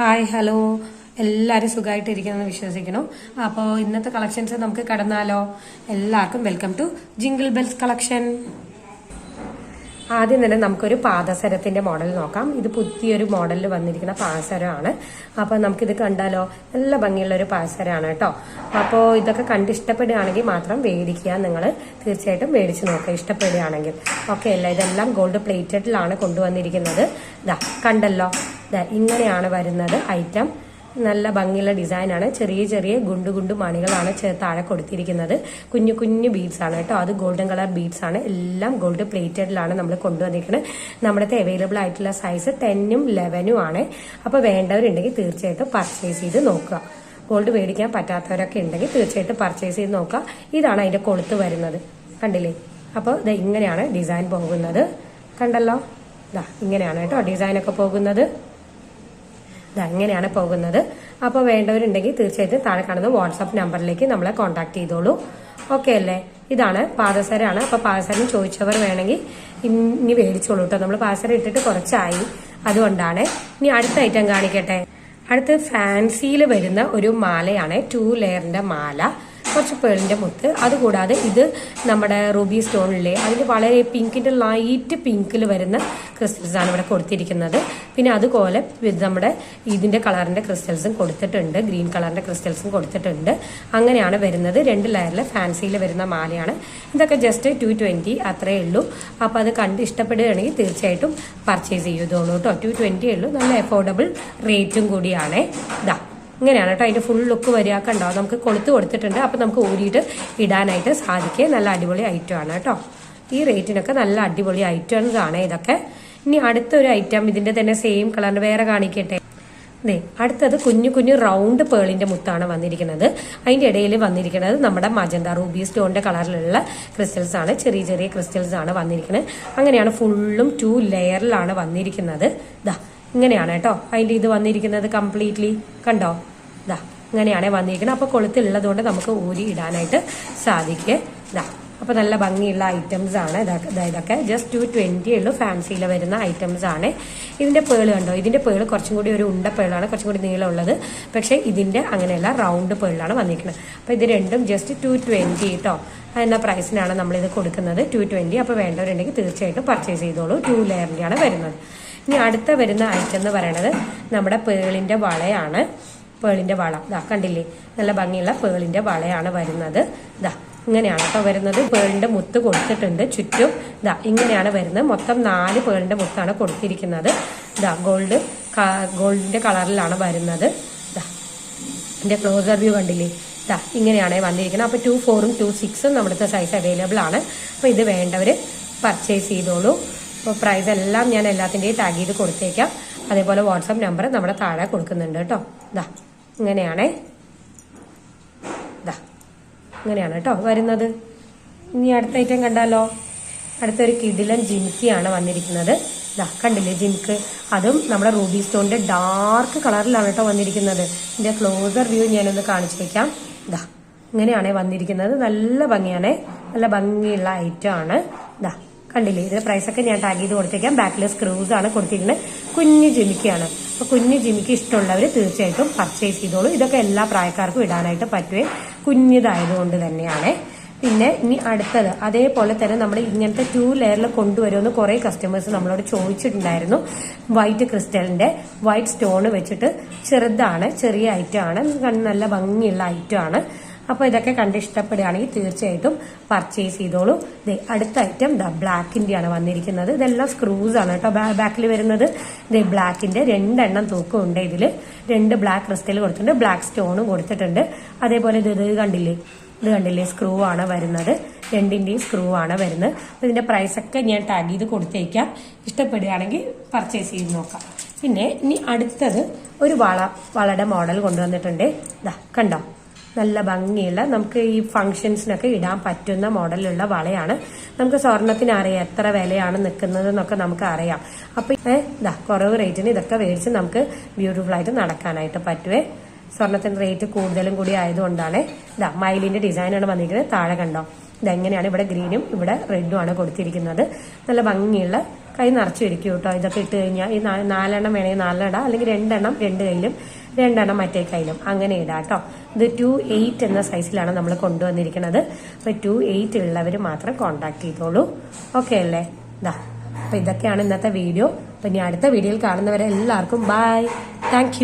Hi hello. എല്ലാവരും സുഖമായിട്ടിരിക്കുമെന്ന് വിശ്വസിക്കണം അപ്പോൾ ഇന്നത്തെ കളക്ഷൻസ് നമുക്ക് കടന്നാലോ? എല്ലാവർക്കും welcome to jingle bells collection ആദ്യം തന്നെ നമുക്കൊരു പാദസരത്തിന്റെ മോഡൽ നോക്കാം. ഇത് പുതിയൊരു മോഡലിൽ വന്നിരിക്കുന്ന പാദസരമാണ്. അപ്പോൾ നമുക്കിത് കണ്ടാലോ? നല്ല ഭംഗിയുള്ള ഒരു പാദസരമാണ് കേട്ടോ. അപ്പോൾ ഇതൊക്കെ കണ്ട് ഇഷ്ടപ്പെടുകയാണെങ്കിൽ മാത്രം മേടിക്കുക. നിങ്ങൾ തീർച്ചയായിട്ടും മേടിച്ച് നോക്കുക. ഇഷ്ടപ്പെടുകയാണെങ്കിൽ. ഓക്കെ അല്ല? ഇതെല്ലാം ഗോൾഡ് പ്ലേറ്റഡിലാണ് കൊണ്ടുവന്നിരിക്കുന്നത്. ഇതാ കണ്ടല്ലോ? ഇങ്ങനെയാണ് വരുന്നത് ഐറ്റം. നല്ല ഭംഗിയുള്ള ഡിസൈനാണ്. ചെറിയ ചെറിയ ഗുണ്ടു ഗുണ്ടു മണികളാണ് താഴെ കൊടുത്തിരിക്കുന്നത്. കുഞ്ഞു കുഞ്ഞു ബീഡ്സ് ആണ് കേട്ടോ. അത് ഗോൾഡൻ കളർ ബീഡ്സ് ആണ്. എല്ലാം ഗോൾഡ് പ്ലേറ്റഡിലാണ് നമ്മൾ കൊണ്ടുവന്നിരിക്കുന്നത്. നമ്മുടെ അവൈലബിൾ ആയിട്ടുള്ള സൈസ് ടെന്നും ലെവനും ആണ്. അപ്പോൾ വേണ്ടവരുണ്ടെങ്കിൽ തീർച്ചയായിട്ടും പർച്ചേസ് ചെയ്ത് നോക്കുക. ഗോൾഡ് മേടിക്കാൻ പറ്റാത്തവരൊക്കെ ഉണ്ടെങ്കിൽ തീർച്ചയായിട്ടും പർച്ചേസ് ചെയ്ത് നോക്കുക. ഇതാണ് അതിന്റെ കൊളുത്ത് വരുന്നത്. കണ്ടില്ലേ? അപ്പോൾ ഇത് ഇങ്ങനെയാണ് ഡിസൈൻ പോകുന്നത്. കണ്ടല്ലോ? ഇതാ ഇങ്ങനെയാണ് കേട്ടോ ഡിസൈനൊക്കെ പോകുന്നത്. ഇതാ ഇങ്ങനെയാണ് പോകുന്നത്. അപ്പോൾ വേണ്ടവരുണ്ടെങ്കിൽ തീർച്ചയായിട്ടും താഴെ കാണുന്ന വാട്സാപ്പ് നമ്പറിലേക്ക് നമ്മളെ കോൺടാക്ട് ചെയ്തോളൂ. ഓക്കെ അല്ലേ? ഇതാണ് പാദസരാണ് അപ്പോൾ പാദസരം ചോദിച്ചവർ വേണമെങ്കിൽ ഇനി മേടിച്ചോളൂ കേട്ടോ നമ്മൾ പാദസരം ഇട്ടിട്ട് കുറച്ചായി. അതുകൊണ്ടാണ്. ഇനി അടുത്ത ഐറ്റം കാണിക്കട്ടെ. അടുത്ത് ഫാൻസിയിൽ വരുന്ന ഒരു മാലയാണ്. ടു ലെയറിന്റെ മാല. കുറച്ച് പേളിന്റെ മുത്ത്. അതുകൂടാതെ ഇത് നമ്മുടെ റൂബി സ്റ്റോണിലെ അതിൽ വളരെ പിങ്കിന്റെ ലൈറ്റ് പിങ്കിൽ വരുന്ന ക്രിസ്റ്റൽസ് ആണ് ഇവിടെ കൊടുത്തിരിക്കുന്നത്. പിന്നെ അതുപോലെ നമ്മുടെ ഇതിന്റെ കളറിന്റെ ക്രിസ്റ്റൽസും കൊടുത്തിട്ടുണ്ട്. ഗ്രീൻ കളറിന്റെ ക്രിസ്റ്റൽസും കൊടുത്തിട്ടുണ്ട്. അങ്ങനെയാണ് വരുന്നത്. രണ്ട് ലെയറിൽ ഫാൻസിയിൽ വരുന്ന മാലയാണ്. ഇതൊക്കെ ജസ്റ്റ് ടു ട്വന്റി അത്രയേ ഉള്ളൂ. അപ്പോൾ അത് കണ്ട് ഇഷ്ടപ്പെടുകയാണെങ്കിൽ തീർച്ചയായിട്ടും പർച്ചേസ് ചെയ്തോളൂ കേട്ടോ. ടു ട്വന്റി ഉള്ളൂ. നല്ല അഫോർഡബിൾ റേറ്റും കൂടിയാണ്. ഇതാ ഇങ്ങനെയാണ് കേട്ടോ അതിന്റെ ഫുൾ ലുക്ക് വരിക. ഉണ്ടാവും നമുക്ക് കൊളുത്ത് കൊടുത്തിട്ടുണ്ട്. അപ്പോൾ നമുക്ക് ഊരിയിട്ട് ഇടാനായിട്ട് സാധിക്കുക. നല്ല അടിപൊളി ഐറ്റം ആണ് കേട്ടോ. ഈ റേറ്റിനൊക്കെ നല്ല അടിപൊളി ഐറ്റമാണ് ആണ് ഇതൊക്കെ. ഇനി അടുത്തൊരു ഐറ്റം ഇതിന്റെ തന്നെ സെയിം കളറിന് വേറെ കാണിക്കട്ടെ. അതെ അടുത്തത് കുഞ്ഞു കുഞ്ഞു റൗണ്ട് പേളിന്റെ മുത്താണ് വന്നിരിക്കുന്നത്. അതിന്റെ ഇടയിൽ വന്നിരിക്കുന്നത് നമ്മുടെ മജന്ത റൂബി സ്റ്റോണിന്റെ കളറിലുള്ള ക്രിസ്റ്റൽസ് ആണ്. ചെറിയ ചെറിയ ക്രിസ്റ്റൽസ് ആണ് വന്നിരിക്കുന്നത്. അങ്ങനെയാണ് ഫുള്ളും ടു ലെയറിലാണ് വന്നിരിക്കുന്നത്. ഇതാ ഇങ്ങനെയാണ് കേട്ടോ. അതിന്റെ ഇത് വന്നിരിക്കുന്നത് കംപ്ലീറ്റ്ലി കണ്ടോ? ദാ ഇങ്ങനെയാണ് വന്നിരിക്കുന്നത് അപ്പൊ കൊളുത്തുള്ളതുകൊണ്ട് നമുക്ക് ഊരി ഇടാനായിട്ട് സാധിക്കും. ദാ അപ്പൊ നല്ല ഭംഗിയുള്ള ഐറ്റംസ് ആണ്. ഇതൊക്കെ ഇതൊക്കെ. ജസ്റ്റ് ടു ട്വന്റി ഉള്ളൂ. ഫാൻസിയിൽ വരുന്ന ഐറ്റംസ് ആണ്. ഇതിന്റെ പേൾ കണ്ടോ? ഇതിന്റെ പേൾ കുറച്ചും കൂടി ഒരു ഉണ്ട പേളാണ്. കുറച്ചും കൂടി നീളമുള്ളത്. പക്ഷെ ഇതിന്റെ അങ്ങനെയല്ല റൗണ്ട് പേളാണ് വന്നിരിക്കുന്നത് അപ്പൊ ഇത് രണ്ടും ജസ്റ്റ് ടു ട്വന്റി കേട്ടോ എന്ന പ്രൈസിനാണ് നമ്മളിത് കൊടുക്കുന്നത്. ടു ട്വന്റി അപ്പോൾ വേണ്ടവരുണ്ടെങ്കിൽ തീർച്ചയായിട്ടും പർച്ചേസ് ചെയ്തോളൂ. ടു ലെയറിന്റെയാണ് വരുന്നത്. ഇനി അടുത്ത വരുന്ന ഐറ്റം എന്ന് പറയുന്നത് നമ്മുടെ പേളിന്റെ വളയാണ്. പേളിന്റെ വള. ഇതാ കണ്ടില്ലേ? നല്ല ഭംഗിയുള്ള പേളിന്റെ വളയാണ് വരുന്നത്. ഇതാ ഇങ്ങനെയാണ് കേട്ടോ വരുന്നത്. പേളിന്റെ മുത്ത് കൊടുത്തിട്ടുണ്ട് ചുറ്റും. ഇതാ ഇങ്ങനെയാണ് വരുന്നത്. മൊത്തം നാല് പേളിന്റെ മുത്താണ് കൊടുത്തിരിക്കുന്നത്. ഇതാ ഗോൾഡ് ഗോൾഡിന്റെ കളറിലാണ് വരുന്നത്. ഇതാ എന്റെ ക്ലോസർ വ്യൂ കണ്ടില്ലേ? ഇതാ ഇങ്ങനെയാണ് വന്നിരിക്കുന്നത്. അപ്പോൾ ടു ഫോറും ടു സിക്സും നമ്മുടെ സൈസ് അവൈലബിൾ ആണ്. അപ്പോൾ ഇത് വേണ്ടവർ പർച്ചേസ് ചെയ്തോളൂ. അപ്പോൾ പ്രൈസ് എല്ലാം ഞാൻ എല്ലാത്തിന്റെയും ടാഗ് ചെയ്ത് കൊടുത്തേക്കാം. അതേപോലെ വാട്സാപ്പ് നമ്പർ നമ്മുടെ താഴെ കൊടുക്കുന്നുണ്ട് കേട്ടോ ഇതാ ഇങ്ങനെയാണേ. ഇതാ ഇങ്ങനെയാണ് കേട്ടോ വരുന്നത്. ഇനി അടുത്ത ഐറ്റം കണ്ടാലോ? അടുത്തൊരു കിടിലൻ ജിമിക്കിയാണ് വന്നിരിക്കുന്നത്. ഇതാ കണ്ടില്ലേ ജിമിക്ക് അതും നമ്മുടെ റൂബി സ്റ്റോണിന്റെ ഡാർക്ക് കളറിലാണ് കേട്ടോ വന്നിരിക്കുന്നത്. ഇതിന്റെ ക്ലോസർ വ്യൂ ഞാനൊന്ന് കാണിച്ചു വെക്കാം. ഇതാ ഇങ്ങനെയാണ് വന്നിരിക്കുന്നത്. നല്ല ഭംഗിയാണേ. നല്ല ഭംഗിയുള്ള ഐറ്റം ആണ്. ഇതാ കണ്ടില്ലേ? ഇതിന്റെ പ്രൈസ് ഒക്കെ ഞാൻ ടാഗ് ചെയ്ത് കൊടുത്തേക്കാം. ബാക്കിൽ സ്ക്രൂസ് ആണ് കൊടുത്തിരിക്കുന്നത്. കുഞ്ഞു ജിമിക്കാണ്. അപ്പൊ കുഞ്ഞു ജിമിക്ക് ഇഷ്ടമുള്ളവർ തീർച്ചയായിട്ടും പർച്ചേസ് ചെയ്തോളൂ. ഇതൊക്കെ എല്ലാ പ്രായക്കാർക്കും ഇടാനായിട്ട് പറ്റുകയും കുഞ്ഞിതായതുകൊണ്ട് തന്നെയാണ്. പിന്നെ ഇനി അടുത്തത്. അതേപോലെ തന്നെ നമ്മൾ ഇങ്ങനത്തെ ടു ലെയറിൽ കൊണ്ടുവരുമെന്ന് കുറെ കസ്റ്റമേഴ്സ് നമ്മളോട് ചോദിച്ചിട്ടുണ്ടായിരുന്നു. വൈറ്റ് ക്രിസ്റ്റലിന്റെ വൈറ്റ് സ്റ്റോൺ വെച്ചിട്ട് ചെറുതാണ് ചെറിയ ഐറ്റം ആണ്. നല്ല ഭംഗിയുള്ള ഐറ്റം ആണ്. അപ്പൊ ഇതൊക്കെ കണ്ട് ഇഷ്ടപ്പെടുകയാണെങ്കിൽ തീർച്ചയായിട്ടും പർച്ചേസ് ചെയ്തോളൂ. അടുത്ത ഐറ്റം ദ ബ്ലാക്കിന്റെയാണ് വന്നിരിക്കുന്നത്. ഇതെല്ലാം സ്ക്രൂസ് ആണ് കേട്ടോ ബാക്കിൽ വരുന്നത്. ദേ ബ്ലാക്കിന്റെ രണ്ടെണ്ണം തൂക്കമുണ്ട് ഇതിൽ രണ്ട് ബ്ലാക്ക് ക്രിസ്റ്റൽ കൊടുത്തിട്ടുണ്ട്. ബ്ലാക്ക് സ്റ്റോണും കൊടുത്തിട്ടുണ്ട്. അതേപോലെ ഇത് ഇത് കണ്ടില്ലേ? ഇത് കണ്ടില്ലേ? സ്ക്രൂ ആണ് വരുന്നത്. രണ്ടിന്റെയും സ്ക്രൂ ആണ് വരുന്നത്. ഇതിന്റെ ഇതിന്റെ പ്രൈസ് ഒക്കെ ഞാൻ ടാഗ് ചെയ്ത് കൊടുത്തേക്കാം. ഇഷ്ടപ്പെടുകയാണെങ്കിൽ പർച്ചേസ് ചെയ്ത് നോക്കാം. പിന്നെ ഇനി അടുത്തത് ഒരു വള വളയുടെ മോഡൽ കൊണ്ടുവന്നിട്ടുണ്ട്. ഇതാ കണ്ടോ? നല്ല ഭംഗിയുള്ള നമുക്ക് ഈ ഫംഗ്ഷൻസിനൊക്കെ ഇടാൻ പറ്റുന്ന മോഡലുള്ള വളയാണ്. നമുക്ക് സ്വർണത്തിന് അറിയാം എത്ര വിലയാണ് നിൽക്കുന്നത് എന്നൊക്കെ നമുക്ക് അറിയാം. അപ്പൊ ഇതാ കുറവ് റേറ്റിന് ഇതൊക്കെ മേടിച്ച് നമുക്ക് ബ്യൂട്ടിഫുൾ ആയിട്ട് നടക്കാനായിട്ട് പറ്റുവേ. സ്വർണത്തിന് റേറ്റ് കൂടുതലും കൂടി ആയതുകൊണ്ടാണ്. ഇതാ മയിലിന്റെ ഡിസൈനാണ് വന്നിരിക്കുന്നത്. താഴെ കണ്ടോ? ഇതെങ്ങനെയാണ് ഇവിടെ ഗ്രീനും ഇവിടെ റെഡും ആണ് കൊടുത്തിരിക്കുന്നത്. നല്ല ഭംഗിയുള്ള കൈ നിറച്ച് വരിക്കും കേട്ടോ. ഇതൊക്കെ ഇട്ട് കഴിഞ്ഞാൽ ഈ നാലെണ്ണം വേണമെങ്കിൽ നാലെണ്ണം അല്ലെങ്കിൽ രണ്ടെണ്ണം രണ്ട് കയ്യിലും രണ്ടെണ്ണം മറ്റേ കയ്യിലും അങ്ങനെ ഇടാം കേട്ടോ. ഇത് ടു എയ്റ്റ് എന്ന സൈസിലാണ് നമ്മൾ കൊണ്ടുവന്നിരിക്കുന്നത്. അപ്പം ടു എയ്റ്റ് ഉള്ളവർ മാത്രം കോണ്ടാക്ട് ചെയ്തോളൂ. ഓക്കെ അല്ലേ? ഇതാ അപ്പോൾ ഇതൊക്കെയാണ് ഇന്നത്തെ വീഡിയോ അപ്പം ഇനി അടുത്ത വീഡിയോയിൽ കാണുന്നവരെ എല്ലാവർക്കും ബൈ താങ്ക്